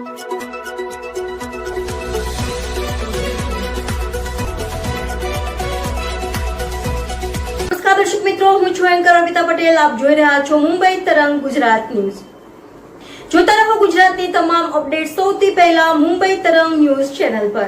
દર્શક મિત્રો, હું છું એન્કર અમિતા પટેલ. આપ જોઈ રહ્યા છો મુંબઈ તરંગ ગુજરાત ન્યૂઝ. જોતા રહો ગુજરાતની તમામ અપડેટ સૌથી પહેલા મુંબઈ તરંગ ન્યૂઝ ચેનલ પર.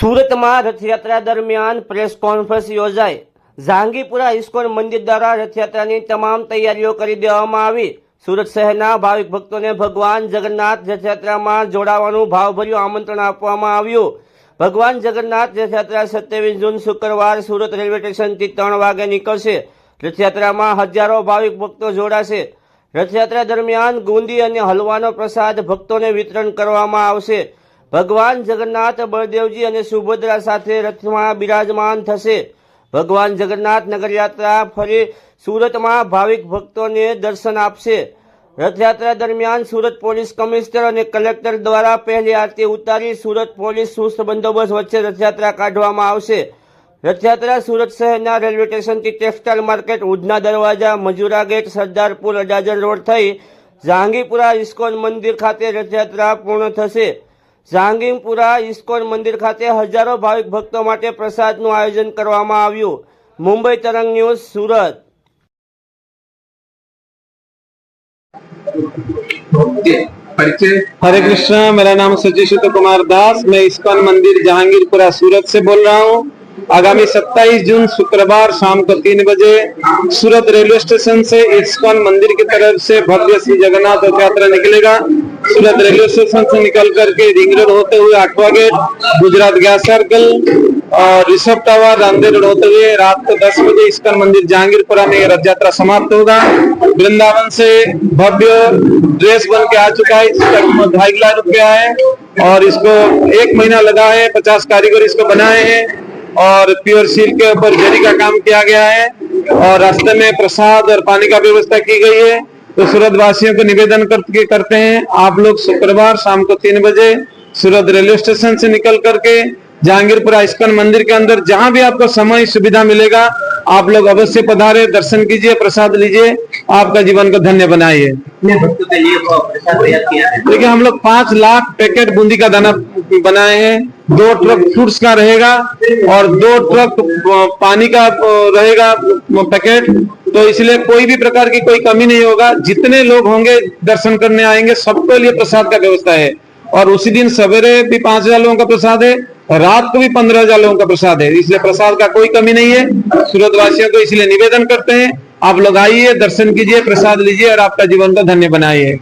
સુરતમાં રથયાત્રા દરમિયાન પ્રેસ કોન્ફરન્સ યોજાઈ. ઝાંગીપુરા ઇસ્કોન મંદિર દ્વારા રથયાત્રાની તમામ તૈયારીઓ કરી દેવામાં આવી. સુરત શહેરના ભાવિક ભક્તોને ભગવાન જગન્નાથ રથયાત્રામાં જોડાવાનું ભાવભર્યું આમંત્રણ આપવામાં આવ્યું. ભગવાન જગન્નાથ રથયાત્રા સત્યાવીસ જૂન શુક્રવાર સુરત રેલવે સ્ટેશનથી ત્રણ વાગે નીકળશે. રથયાત્રામાં હજારો ભાવિક ભક્તો જોડાશે. રથયાત્રા દરમિયાન ગુંદી અને હલવાનો પ્રસાદ ભક્તોને વિતરણ કરવામાં આવશે. ભગવાન જગન્નાથ, બળદેવજી અને સુભદ્રા સાથે રથમાં બિરાજમાન થશે. ભગવાન જગન્નાથ નગરયાત્રા ફરી સુરતમાં ભાવિક ભક્તોને દર્શન આપશે. રથયાત્રા દરમિયાન સુરત પોલીસ કમિશનર અને કલેક્ટર દ્વારા પહેલી આરતી ઉતારી સુરત પોલીસ સુસ્ત બંદોબસ્ત વચ્ચે રથયાત્રા કાઢવામાં આવશે. રથયાત્રા સુરત શહેરના રેલવે સ્ટેશનથી textile market, Udhna Darwaja, Majura gate, Sardarpur, Adajan road થઈ જહાંગીપુરા ઇસ્કોન મંદિર ખાતે રથયાત્રા પૂર્ણ થશે. જહાંગીરપુરા ઇસ્કોન મંદિર ખાતે હજારો ભાવિક ભક્તો માટે પ્રસાદનું આયોજન કરવામાં આવ્યું મુંબઈ તરંગ ન્યૂઝ સુરત परिचय हरे कृष्णा मेरा नाम सचिशुत कुमार दास मैं इस्कॉन मंदिर जहांगीरपुरा सूरत से बोल रहा हूँ आगामी 27 जून शुक्रवार शाम को तीन बजे सूरत रेलवे स्टेशन से इस्कॉन मंदिर की तरफ से भव्य श्री जगन्नाथ रथ यात्रा निकलेगा सूरत रेलवे स्टेशन से निकल करके रिंग रोड होते हुए आठवा गेट गुजरात गैस सर्कल और ऋषभ टावर रामदेव रोड होते हुए रात को 10 बजे इस्कॉन मंदिर जहांगीरपुरा में रथ यात्रा समाप्त होगा। वृंदावन से भव्य ड्रेस बन के आ चुका है। जिसका कीमत ढाई लाख रुपया है और इसको एक महीना लगा है। पचास कारीगर इसको बनाए हैं और प्योर सील के ऊपर जरी का काम किया गया है और रास्ते में प्रसाद और पानी का व्यवस्था की गई है। तो सूरत वासियों को निवेदन करते हैं, आप लोग शुक्रवार शाम को तीन बजे सूरत रेलवे स्टेशन से निकल करके जहांगीरपुरा इस्कॉन मंदिर के अंदर, जहाँ भी आपको समय सुविधा मिलेगा, आप लोग अवश्य पधारे, दर्शन कीजिए, प्रसाद लीजिए, आपका जीवन को धन्य बनाइए। देखिए, हम लोग पाँच लाख पैकेट बूंदी का दाना बनाए हैं, दो ट्रक फ्रूट्स का रहेगा और दो ट्रक पानी का रहेगा पैकेट। तो इसलिए कोई भी प्रकार की कोई कमी नहीं होगा। जितने लोग होंगे दर्शन करने आएँगे, सबके लिए प्रसाद का व्यवस्था है। और उसी दिन सवेरे भी पाँच हज़ार लोगों का प्रसाद है, रात को भी पंद्रह हज़ार लोगों का प्रसाद है। इसलिए प्रसाद का कोई कमी नहीं है। सूरत वासियों को इसलिए निवेदन करते हैं, आप लोग आइए, दर्शन कीजिए, प्रसाद लीजिए और आपका जीवन का धन्य बनाइए।